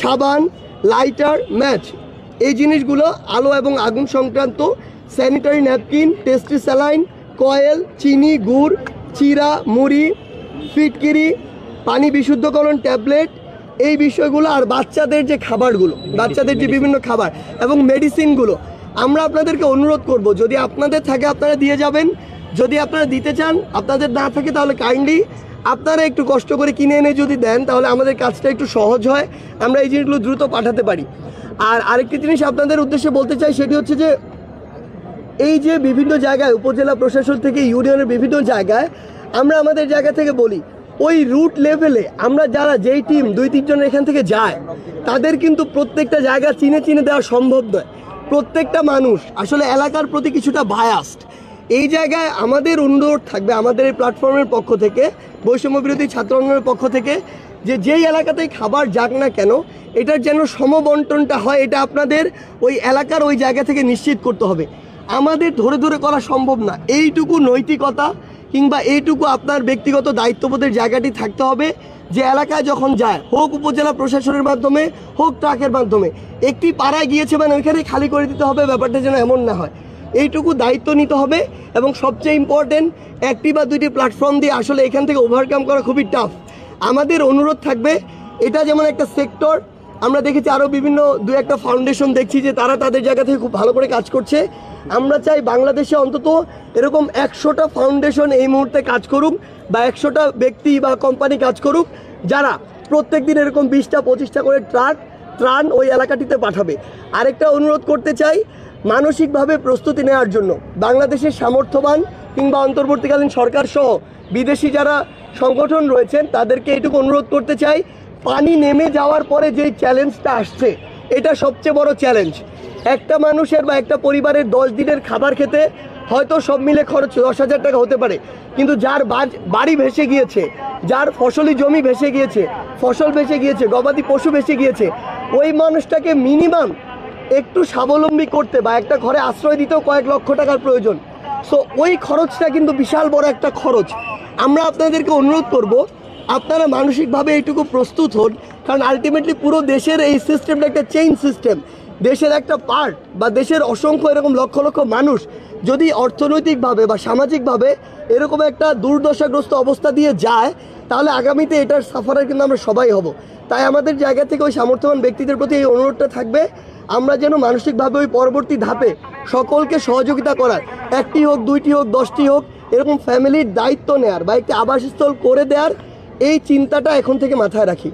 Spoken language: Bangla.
সাবান, লাইটার, ম্যাচ। এই জিনিসগুলো আলো এবং আগুন সংক্রান্ত sanitary napkin tasty saline, coil, চিনি, গুড়, চিরা, মুড়ি, ফিটকিরি, পানি বিশুদ্ধকরণ ট্যাবলেট, এই বিষয়গুলো আর বাচ্চাদের যে খাবারগুলো, বাচ্চাদের যে বিভিন্ন খাবার এবং মেডিসিনগুলো, আমরা আপনাদেরকে অনুরোধ করব, যদি আপনাদের থাকে আপনারা দিয়ে যাবেন, যদি আপনারা দিতে চান, আপনাদের না থাকে তাহলে কাইন্ডলি আপনারা একটু কষ্ট করে কিনে এনে যদি দেন, তাহলে আমাদের কাজটা একটু সহজ হয়। আমরা এই জিনিসগুলো দ্রুত পাঠাতে পারি। আর আরেকটি জিনিস আপনাদের উদ্দেশ্যে বলতে চাই, সেটি হচ্ছে যে, এই যে বিভিন্ন জায়গায়, উপজেলা প্রশাসন থেকে ইউনিয়নের বিভিন্ন জায়গায়, আমরা আমাদের জায়গা থেকে বলি, ওই রুট লেভেলে আমরা যারা যেই টিম, দুই তিনজন এখান থেকে যায়, তাদের কিন্তু প্রত্যেকটা জায়গা চিনে চিনে দেওয়া সম্ভব নয়। প্রত্যেকটা মানুষ, আসলে এলাকার প্রতি কিছুটা বায়াস্ট এই জায়গায় আমাদের অনুরোধ থাকবে আমাদের এই প্ল্যাটফর্মের পক্ষ থেকে, বৈষম্য বিরোধী ছাত্র পক্ষ থেকে, যে যেই এলাকাতেই খাবার যাক না কেন, এটার যেন সমবন্টনটা হয়, এটা আপনাদের ওই এলাকার ওই জায়গা থেকে নিশ্চিত করতে হবে। আমাদের ধরে ধরে করা সম্ভব না। এইটুকু নৈতিকতা কিংবা এইটুকু আপনার ব্যক্তিগত দায়িত্ববোধের জায়গাটি থাকতে হবে, যে এলাকায় যখন যায়, হোক উপজেলা প্রশাসনের মাধ্যমে, হোক ট্রাকের মাধ্যমে, একটি পাড়ায় গিয়েছে মানে ওইখানে খালি করে দিতে হবে, ব্যাপারটা যেন এমন না হয়। এইটুকু দায়িত্ব নিতে হবে এবং সবচেয়ে ইম্পর্টেন্ট একটি বা দুইটি প্ল্যাটফর্ম দিয়ে আসলে এখান থেকে ওভারকাম করা খুবই টাফ আমাদের অনুরোধ থাকবে, এটা যেমন একটা সেক্টর আমরা দেখেছি আরও বিভিন্ন দু একটা ফাউন্ডেশন দেখছি যে তারা তাদের জায়গা থেকে খুব ভালো করে কাজ করছে। আমরা চাই বাংলাদেশে অন্তত এরকম একশোটা ফাউন্ডেশন এই মুহূর্তে কাজ করুক বা একশোটা ব্যক্তি বা কোম্পানি কাজ করুক, যারা প্রত্যেক দিন এরকম বিশটা, পঁচিশটা করে ট্রাক ত্রাণ ওই এলাকাটিতে পাঠাবে। আরেকটা অনুরোধ করতে চাই মানসিকভাবে প্রস্তুতি নেওয়ার জন্য বাংলাদেশের সামর্থ্যবান কিংবা অন্তর্বর্তীকালীন সরকার সহ বিদেশি যারা সংগঠন রয়েছেন, তাদেরকে এটুকু অনুরোধ করতে চাই, পানি নেমে যাওয়ার পরে যেই চ্যালেঞ্জটা আসছে, এটা সবচেয়ে বড় চ্যালেঞ্জ। একটা মানুষের বা একটা পরিবারের দশ দিনের খাবার খেতে হয়তো সব মিলে খরচ দশ হাজার টাকা হতে পারে। কিন্তু যার বাড়ি ভেসে গিয়েছে, যার ফসলি জমি ভেসে গিয়েছে, ফসল ভেসে গিয়েছে, গবাদি পশু ভেসে গিয়েছে, ওই মানুষটাকে মিনিমাম একটু স্বাবলম্বী করতে বা একটা ঘরে আশ্রয় দিতেও কয়েক লক্ষ টাকার প্রয়োজন। সো ওই খরচটা কিন্তু বিশাল বড় একটা খরচ। আমরা আপনাদেরকে অনুরোধ করব, আপনারা মানসিকভাবে এইটুকু প্রস্তুত হন, কারণ আলটিমেটলি পুরো দেশের এই সিস্টেমটা একটা চেইন সিস্টেম দেশের একটা পার্ট বা দেশের অসংখ্য এরকম লক্ষ লক্ষ মানুষ যদি অর্থনৈতিকভাবে বা সামাজিকভাবে এরকম একটা দুর্দশাগ্রস্ত অবস্থা দিয়ে যায়, তাহলে আগামীতে এটার সাফারার কিন্তু আমরা সবাই হব। তাই আমাদের জায়গা থেকে ওই সামর্থ্যবান ব্যক্তিদের প্রতি এই অনুরোধটা থাকবে। আমরা যেন মানসিকভাবে ওই পরবর্তী ধাপে সকলকে সহযোগিতা করার, একটি হোক, দুইটি হোক, দশটি হোক, এরকম ফ্যামিলির দায়িত্ব নেয়ার বা একটি আবাসস্থল করে দেওয়ার এই চিন্তাটা এখন থেকে মাথায় রাখি।